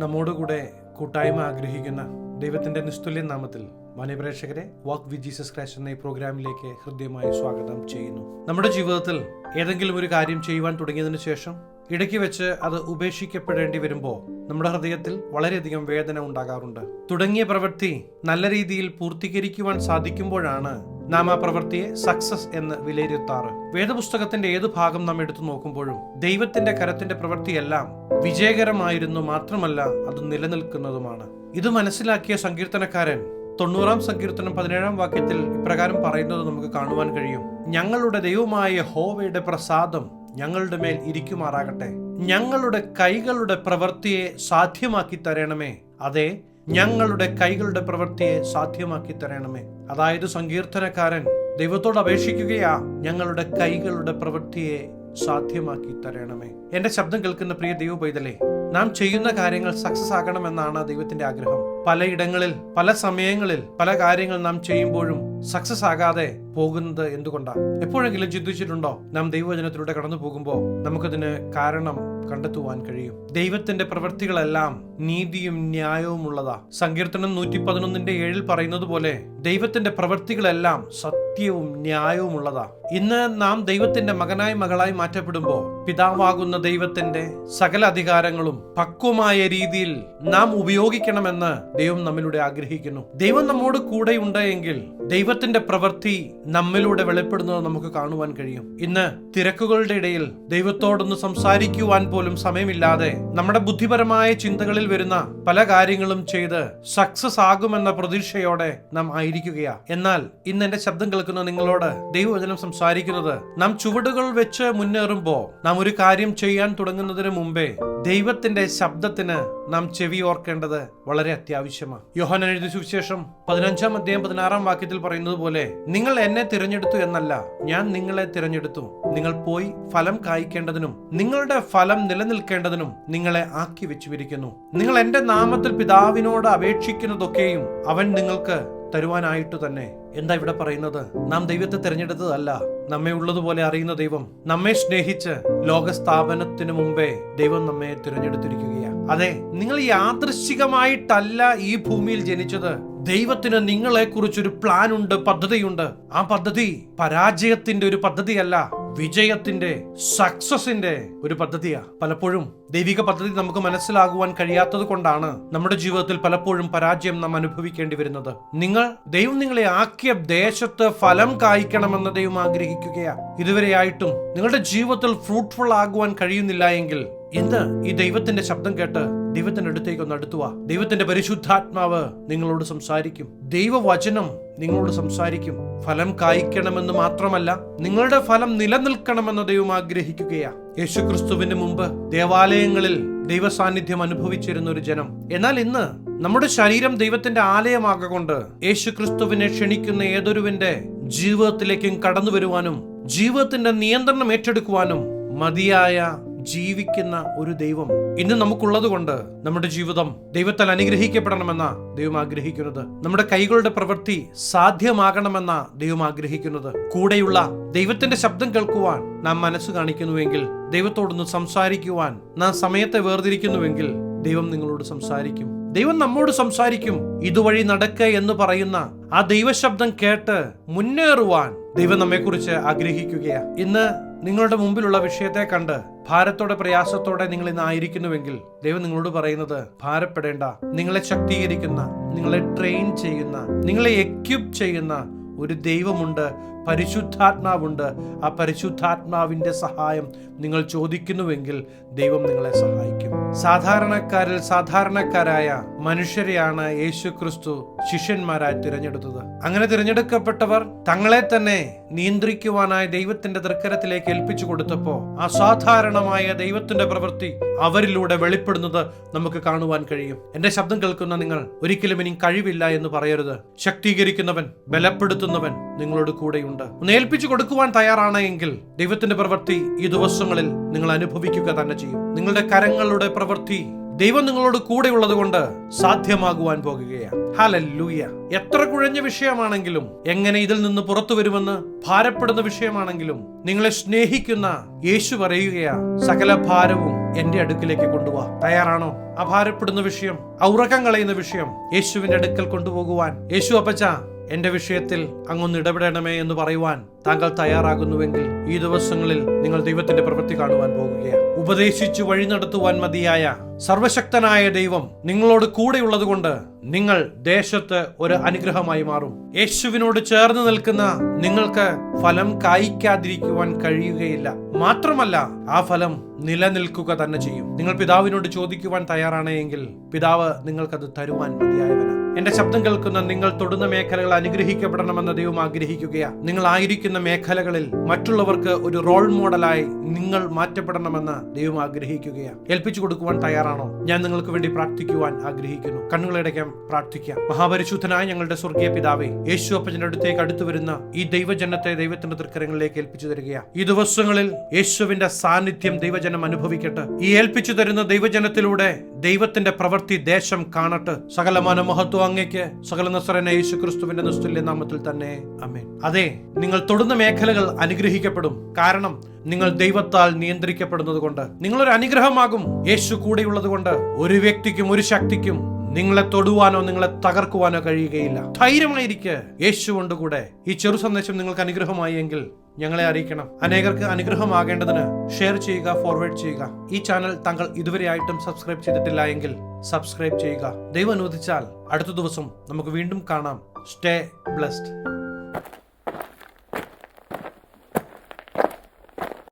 നമ്മോടുകൂടെ കൂട്ടായ്മ ആഗ്രഹിക്കുന്ന ദൈവത്തിന്റെ നിസ്തുല്യ നാമത്തിൽ മനപ്രേക്ഷകരെ വാക്ക് വി ജീസസ് ക്രൈസ്റ്റ് എന്ന ഈ പ്രോഗ്രാമിലേക്ക് ഹൃദ്യമായി സ്വാഗതം ചെയ്യുന്നു. നമ്മുടെ ജീവിതത്തിൽ ഏതെങ്കിലും ഒരു കാര്യം ചെയ്യുവാൻ തുടങ്ങിയതിനു ശേഷം ഇടയ്ക്ക് വെച്ച് അത് ഉപേക്ഷിക്കപ്പെടേണ്ടി വരുമ്പോൾ നമ്മുടെ ഹൃദയത്തിൽ വളരെയധികം വേദന ഉണ്ടാകാറുണ്ട്. തുടങ്ങിയ പ്രവൃത്തി നല്ല രീതിയിൽ പൂർത്തീകരിക്കുവാൻ സാധിക്കുമ്പോഴാണ് നാം ആ പ്രവൃത്തിയെ സക്സസ് എന്ന് വിലയിരുത്താറ്. വേദപുസ്തകത്തിന്റെ ഏത് ഭാഗം നാം എടുത്തു നോക്കുമ്പോഴും ദൈവത്തിന്റെ കരത്തിന്റെ പ്രവൃത്തിയെല്ലാം വിജയകരമായിരുന്നു മാത്രമല്ല അത് നിലനിൽക്കുന്നതുമാണ്. ഇത് മനസ്സിലാക്കിയ സങ്കീർത്തനക്കാരൻ തൊണ്ണൂറാം സങ്കീർത്തനം പതിനേഴാം വാക്യത്തിൽ ഇപ്രകാരം പറയുന്നത് നമുക്ക് കാണുവാൻ കഴിയും. ഞങ്ങളുടെ ദൈവമായ ഹോവയുടെ പ്രസാദം ഞങ്ങളുടെ മേൽ ഇരിക്കുമാറാകട്ടെ. ഞങ്ങളുടെ കൈകളുടെ പ്രവൃത്തിയെ സാധ്യമാക്കി തരണമേ. അതെ ഞങ്ങളുടെ കൈകളുടെ പ്രവൃത്തിയെ സാധ്യമാക്കി തരണമേ. അതായത് സങ്കീർത്തനക്കാരൻ ദൈവത്തോട് അപേക്ഷിക്കുകയാ ഞങ്ങളുടെ കൈകളുടെ പ്രവൃത്തിയെ സാധ്യമാക്കി തരണമേ. എന്റെ ശബ്ദം കേൾക്കുന്ന പ്രിയ ദൈവ പൈതലേ നാം ചെയ്യുന്ന കാര്യങ്ങൾ സക്സസ് ആകണമെന്നാണ് ദൈവത്തിന്റെ ആഗ്രഹം. പലയിടങ്ങളിൽ പല സമയങ്ങളിൽ പല കാര്യങ്ങൾ നാം ചെയ്യുമ്പോഴും സക്സസ് ആകാതെ പോകുന്നത് എന്തുകൊണ്ടാണ്? എപ്പോഴെങ്കിലും ചിന്തിച്ചിട്ടുണ്ടോ? നാം ദൈവവചനത്തിലൂടെ കടന്നു പോകുമ്പോൾ നമുക്കതിന് കാരണം കണ്ടെത്തുവാൻ കഴിയും. ദൈവത്തിന്റെ പ്രവൃത്തികളെല്ലാം നീതിയും ന്യായവും ഉള്ളതാ. സങ്കീർത്തനം നൂറ്റി പതിനൊന്നിന്റെ ഏഴിൽ പറയുന്നത് പോലെ ദൈവത്തിന്റെ പ്രവൃത്തികളെല്ലാം സത്യവും ന്യായവും ഉള്ളതാ. ഇന്ന് നാം ദൈവത്തിന്റെ മകനായി മകളായി മാറ്റപ്പെടുമ്പോൾ പിതാവാകുന്ന ദൈവത്തിന്റെ സകല അധികാരങ്ങളും പക്വമായ രീതിയിൽ നാം ഉപയോഗിക്കണമെന്ന് ദൈവം നമ്മിലൂടെ ആഗ്രഹിക്കുന്നു. ദൈവം നമ്മോട് കൂടെ എങ്കിൽ ദൈവത്തിന്റെ പ്രവൃത്തി നമ്മിലൂടെ വെളിപ്പെടുന്നത് നമുക്ക് കാണുവാൻ കഴിയും. ഇന്ന് തിരക്കുകളുടെ ഇടയിൽ ദൈവത്തോടൊന്ന് സംസാരിക്കുവാൻ പോലും സമയമില്ലാതെ നമ്മുടെ ബുദ്ധിപരമായ ചിന്തകളിൽ വരുന്ന പല കാര്യങ്ങളും ചെയ്ത് സക്സസ് ആകുമെന്ന പ്രതീക്ഷയോടെ നാം ആയിരിക്കുകയാ. എന്നാൽ ഇന്ന് എന്റെ ശബ്ദം കേൾക്കുന്ന നിങ്ങളോട് ദൈവവചനം സംസാരിക്കുന്നത് നാം ചുവടുകൾ വെച്ച് മുന്നേറുമ്പോൾ നാം ഒരു കാര്യം ചെയ്യാൻ തുടങ്ങുന്നതിന് മുമ്പേ ദൈവത്തിന്റെ ശബ്ദത്തിന് നാം ചെവി ഓർക്കേണ്ടത് വളരെ അത്യാവശ്യമാണ്. യോഹൻ എഴുതിയ സുവിശേഷം പതിനഞ്ചാം അധ്യായം പതിനാറാം വാക്യത്തിൽ പറയുന്നത് പോലെ നിങ്ങൾ എന്നെ തിരഞ്ഞെടുത്തു എന്നല്ല ഞാൻ നിങ്ങളെ തിരഞ്ഞെടുത്തു. നിങ്ങൾ പോയി ഫലം കായ്ക്കേണ്ടതിനും നിങ്ങളുടെ ഫലം നിലനിൽക്കേണ്ടതിനും നിങ്ങളെ ആക്കി വെച്ചുവിരിക്കുന്നു നിങ്ങൾ എന്റെ നാമത്തിൽ പിതാവിനോട് അപേക്ഷിക്കുന്നതൊക്കെയും അവൻ നിങ്ങൾക്ക് തരുവാനായിട്ട് തന്നെ. എന്താ ഇവിടെ പറയുന്നത്? നാം ദൈവത്തെ തിരഞ്ഞെടുത്തതല്ല നമ്മെ ഉള്ളതുപോലെ അറിയുന്ന ദൈവം നമ്മെ സ്നേഹിച്ച് ലോകസ്ഥാപനത്തിന് മുമ്പേ ദൈവം നമ്മെ തിരഞ്ഞെടുത്തിരിക്കുകയാണ്. അതെ നിങ്ങൾ യാദൃശികമായിട്ടല്ല ഈ ഭൂമിയിൽ ജനിച്ചത്. ദൈവത്തിന് നിങ്ങളെ കുറിച്ചൊരു പ്ലാൻ ഉണ്ട് പദ്ധതിയുണ്ട്. ആ പദ്ധതി പരാജയത്തിന്റെ ഒരു പദ്ധതിയല്ല. വിജയത്തിന്റെ സക്സസിന്റെ ഒരു പദ്ധതിയാ. പലപ്പോഴും ദൈവിക പദ്ധതി നമുക്ക് മനസ്സിലാകുവാൻ കഴിയാത്തത് കൊണ്ടാണ് നമ്മുടെ ജീവിതത്തിൽ പലപ്പോഴും പരാജയം നാം അനുഭവിക്കേണ്ടി വരുന്നത്. നിങ്ങൾ ദൈവം നിങ്ങളെ ആക്കിയ ദേശത്ത് ഫലം കായ്ക്കണമെന്ന് ദൈവം ആഗ്രഹിക്കുകയാ. ഇതുവരെയായിട്ടും നിങ്ങളുടെ ജീവിതത്തിൽ ഫ്രൂട്ട്ഫുൾ ആകുവാൻ കഴിയുന്നില്ല എങ്കിൽ ഇന്ന് ഈ ദൈവത്തിന്റെ ശബ്ദം കേട്ട് ദൈവത്തിന്റെ അടുത്തേക്ക് ഒന്ന് അടുത്തുക ദൈവത്തിന്റെ പരിശുദ്ധാത്മാവ് നിങ്ങളോട് സംസാരിക്കും. ദൈവവചനം നിങ്ങളോട് സംസാരിക്കും. ഫലം കായ്ക്കണമെന്ന് മാത്രമല്ല നിങ്ങളുടെ ഫലം നിലനിൽക്കണമെന്ന് ദൈവം ആഗ്രഹിക്കുകയാ. യേശുക്രിസ്തുവിന് മുമ്പ് ദേവാലയങ്ങളിൽ ദൈവസാന്നിധ്യം അനുഭവിച്ചിരുന്ന ഒരു ജനം. എന്നാൽ ഇന്ന് നമ്മുടെ ശരീരം ദൈവത്തിന്റെ ആലയമാകൊണ്ട് യേശുക്രിസ്തുവിനെ ക്ഷണിക്കുന്ന ഏതൊരുവിന്റെ ജീവിതത്തിലേക്കും കടന്നു വരുവാനും ജീവിതത്തിന്റെ നിയന്ത്രണം ഏറ്റെടുക്കുവാനും മതിയായ ജീവിക്കുന്ന ഒരു ദൈവം ഇന്ന് നമുക്കുള്ളത് കൊണ്ട് നമ്മുടെ ജീവിതം ദൈവത്താൽ അനുഗ്രഹിക്കപ്പെടണമെന്ന ദൈവം ആഗ്രഹിക്കുന്നത്. നമ്മുടെ കൈകളുടെ പ്രവൃത്തി സാധ്യമാകണമെന്ന ദൈവം ആഗ്രഹിക്കുന്നത്. കൂടെയുള്ള ദൈവത്തിന്റെ ശബ്ദം കേൾക്കുവാൻ നാം മനസ്സ് കാണിക്കുന്നുവെങ്കിൽ ദൈവത്തോടൊന്ന് സംസാരിക്കുവാൻ നാം സമയത്തെ വേർതിരിക്കുന്നുവെങ്കിൽ ദൈവം നിങ്ങളോട് സംസാരിക്കും. ദൈവം നമ്മോട് സംസാരിക്കും. ഇതുവഴി നടക്ക എന്ന് പറയുന്ന ആ ദൈവശബ്ദം കേട്ട് മുന്നേറുവാൻ ദൈവം നമ്മെക്കുറിച്ച് ആഗ്രഹിക്കുകയാണ് ഇന്ന് നിങ്ങളുടെ മുമ്പിലുള്ള വിഷയത്തെ കണ്ട് ഭാരത്തോടെ പ്രയാസത്തോടെ നിങ്ങൾ ഇന്ന് ആയിരിക്കുന്നുവെങ്കിൽ ദൈവം നിങ്ങളോട് പറയുന്നത് ഭാരപ്പെടേണ്ട നിങ്ങളെ ശക്തീകരിക്കുന്ന നിങ്ങളെ ട്രെയിൻ ചെയ്യുന്ന നിങ്ങളെ എക്യുപ് ചെയ്യുന്ന ഒരു ദൈവമുണ്ട്. പരിശുദ്ധാത്മാവുണ്ട്. ആ പരിശുദ്ധാത്മാവിന്റെ സഹായം നിങ്ങൾ ചോദിക്കുന്നുവെങ്കിൽ ദൈവം നിങ്ങളെ സഹായിക്കും. സാധാരണക്കാരിൽ സാധാരണക്കാരായ മനുഷ്യരെയാണ് യേശു ക്രിസ്തു ശിഷ്യന്മാരായി തിരഞ്ഞെടുത്തത്. അങ്ങനെ തിരഞ്ഞെടുക്കപ്പെട്ടവർ തങ്ങളെ തന്നെ നിയന്ത്രിക്കുവാനായി ദൈവത്തിന്റെ തൃക്കരത്തിലേക്ക് ഏൽപ്പിച്ചു കൊടുത്തപ്പോ അസാധാരണമായ ദൈവത്തിന്റെ പ്രവൃത്തി അവരിലൂടെ വെളിപ്പെടുന്നത് നമുക്ക് കാണുവാൻ കഴിയും. എന്റെ ശബ്ദം കേൾക്കുന്ന നിങ്ങൾ ഒരിക്കലും ഇനി കഴിവില്ല എന്ന് പറയരുത്. ശക്തീകരിക്കുന്നവൻ ബലപ്പെടുത്തുന്നവൻ നിങ്ങളോട് കൂടെയുണ്ട്. ഒന്ന് ഏൽപ്പിച്ചു കൊടുക്കുവാൻ തയ്യാറാണ് എങ്കിൽ ദൈവത്തിന്റെ പ്രവൃത്തി ഈ ദിവസങ്ങളിൽ നിങ്ങൾ അനുഭവിക്കുക തന്നെ ചെയ്യും. നിങ്ങളുടെ കരങ്ങളുടെ പ്രവൃത്തി ദൈവം നിങ്ങളോട് കൂടെ ഉള്ളത് കൊണ്ട് സാധ്യമാകുവാൻ പോകുകയാണ്. ഹലല്ലൂയ എത്ര കുഴഞ്ഞ വിഷയമാണെങ്കിലും എങ്ങനെ ഇതിൽ നിന്ന് പുറത്തു വരുമെന്ന് ഭാരപ്പെടുന്ന വിഷയമാണെങ്കിലും നിങ്ങളെ സ്നേഹിക്കുന്ന യേശു പറയുകയാ സകല ഭാരവും എന്റെ അടുക്കിലേക്ക് കൊണ്ടുപോവാ തയ്യാറാണോ? ആ ഭാരപ്പെടുന്ന വിഷയം ഔറക്കം കളയുന്ന വിഷയം യേശുവിന്റെ അടുക്കൽ കൊണ്ടുപോകുവാൻ. യേശു അപ്പച്ച എന്റെ വിഷയത്തിൽ അങ്ങൊന്ന് ഇടപെടണമേ എന്ന് പറയുവാൻ താങ്കൾ തയ്യാറാകുന്നുവെങ്കിൽ ഈ ദിവസങ്ങളിൽ നിങ്ങൾ ദൈവത്തിന്റെ പ്രവൃത്തി കാണുവാൻ പോകുകയാണ്. ഉപദേശിച്ചു വഴി നടത്തുവാൻ മതിയായ സർവശക്തനായ ദൈവം നിങ്ങളോട് കൂടെയുള്ളത് കൊണ്ട് നിങ്ങൾ ദേശത്ത് ഒരു അനുഗ്രഹമായി മാറും. യേശുവിനോട് ചേർന്ന് നിൽക്കുന്ന നിങ്ങൾക്ക് ഫലം കായ്ക്കാതിരിക്കുവാൻ കഴിയുകയില്ല. മാത്രമല്ല ആ ഫലം നിലനിൽക്കുക തന്നെ ചെയ്യും. നിങ്ങൾ പിതാവിനോട് ചോദിക്കുവാൻ തയ്യാറാണെങ്കിൽ പിതാവ് നിങ്ങൾക്കത് തരുവാൻ മതിയായവനാണ്. എന്റെ ശബ്ദം കേൾക്കുന്ന നിങ്ങൾ തൊടുന്ന മേഖലകൾ അനുഗ്രഹിക്കപ്പെടണമെന്ന് ദൈവം ആഗ്രഹിക്കുകയാണ് നിങ്ങൾ ആയിരിക്കുന്ന മേഖലകളിൽ മറ്റുള്ളവർക്ക് ഒരു റോൾ മോഡലായി നിങ്ങൾ മാറ്റപ്പെടണമെന്ന് ദൈവം ആഗ്രഹിക്കുകയാണ് ഏൽപ്പിച്ചു കൊടുക്കുവാൻ തയ്യാറാണോ? ഞാൻ നിങ്ങൾക്ക് വേണ്ടി പ്രാർത്ഥിക്കുവാൻ ആഗ്രഹിക്കുന്നു. കണ്ണുകളടയ്ക്കാൻ പ്രാർത്ഥിക്കാം. മഹാപരിശുദ്ധനായ ഞങ്ങളുടെ സ്വർഗീയ പിതാവേ യേശു അപ്പച്ചന്റെ അടുത്തേക്ക് അടുത്തു വരുന്ന ഈ ദൈവജനത്തെ ദൈവത്തിന്റെ തൃക്കരങ്ങളിലേക്ക് ഏൽപ്പിച്ചു തരികയാ. ഈ ദിവസങ്ങളിൽ യേശുവിന്റെ സാന്നിധ്യം ദൈവജനം അനുഭവിക്കട്ടെ. ഈ ഏൽപ്പിച്ചു തരുന്ന ദൈവജനത്തിലൂടെ ദൈവത്തിന്റെ പ്രവൃത്തി ദേശം കാണട്ടെ. സകലമാന മഹത്വം അങ്ങയ്ക്ക് സകല നസ്രന യേശു ക്രിസ്തുവിന്റെ നിസ്തുല്യ നാമത്തിൽ തന്നെ. അമേൻ അതെ നിങ്ങൾ തൊടുന്ന മേഖലകൾ അനുഗ്രഹിക്കപ്പെടും. കാരണം നിങ്ങൾ ദൈവത്താൽ നിയന്ത്രിക്കപ്പെടുന്നത് കൊണ്ട് നിങ്ങളൊരു അനുഗ്രഹമാകും. യേശു കൂടെയുള്ളത് കൊണ്ട് ഒരു വ്യക്തിക്കും ഒരു ശക്തിക്കും നിങ്ങളെ തൊടുവാനോ നിങ്ങളെ തകർക്കുവാനോ കഴിയുകയില്ല. ധൈര്യമായിരിക്കെ. യേശു കൊണ്ടുകൂടെ ഈ ചെറു സന്ദേശം നിങ്ങൾക്ക് അനുഗ്രഹമായി എങ്കിൽ ഞങ്ങളെ അറിയിക്കണം. അനേകർക്ക് അനുഗ്രഹമാകേണ്ടതിന് ഷെയർ ചെയ്യുക ഫോർവേഡ് ചെയ്യുക. ഈ ചാനൽ താങ്കൾ ഇതുവരെയായിട്ടും സബ്സ്ക്രൈബ് ചെയ്തിട്ടില്ല എങ്കിൽ സബ്സ്ക്രൈബ് ചെയ്യുക. ദൈവം അനുവദിച്ചാൽ അടുത്ത ദിവസം നമുക്ക് വീണ്ടും കാണാം. Stay blessed